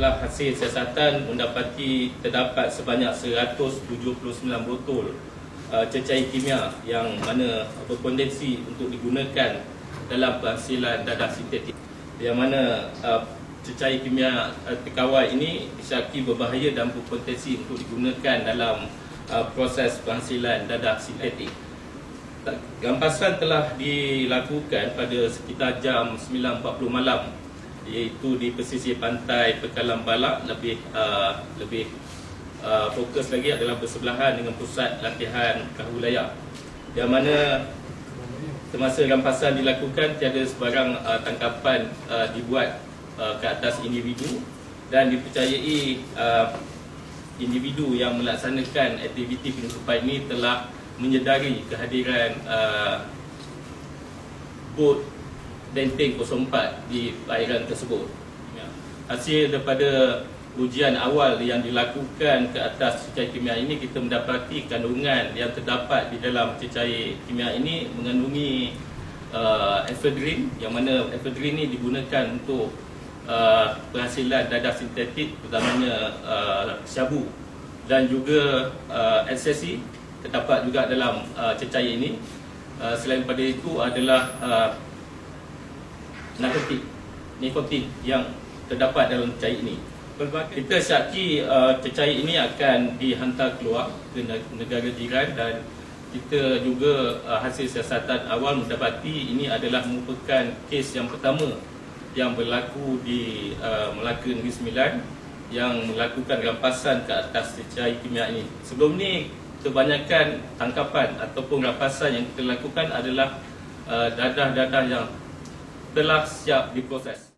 telah hasil siasatan mendapati terdapat sebanyak 179 botol uh, cecair kimia yang mana berpotensi untuk digunakan dalam penghasilan dadah sintetik yang mana uh, cecair kimia uh, terkawal ini disyaki berbahaya dan berpotensi untuk digunakan dalam uh, proses penghasilan dadah sintetik. Gampasan telah dilakukan pada sekitar jam 9.40 malam iaitu di pesisir pantai Pekalan Balak lebih uh, lebih uh, fokus lagi adalah bersebelahan dengan pusat latihan Kahulaya yang mana semasa rampasan dilakukan tiada sebarang uh, tangkapan uh, dibuat uh, ke atas individu dan dipercayai uh, individu yang melaksanakan aktiviti penutupan ini telah menyedari kehadiran uh, bot Denteng 04 di perairan tersebut. Ya. Hasil daripada ujian awal yang dilakukan ke atas cecair kimia ini kita mendapati kandungan yang terdapat di dalam cecair kimia ini mengandungi uh, ephedrine yang mana ephedrine ini digunakan untuk uh, penghasilan dadah sintetik terutamanya uh, syabu dan juga uh, ecstasy terdapat juga dalam uh, cecair ini. Uh, selain pada itu adalah uh, narkotik, nikotin yang terdapat dalam cecair ini. Pelbagai- Kita syaki uh, cecair ini akan dihantar keluar ke ne- negara jiran dan kita juga uh, hasil siasatan awal mendapati ini adalah merupakan kes yang pertama yang berlaku di uh, Melaka Negeri Sembilan yang melakukan rampasan ke atas cecair kimia ini. Sebelum ni kebanyakan tangkapan ataupun rampasan yang kita lakukan adalah uh, dadah-dadah yang telah siap diproses.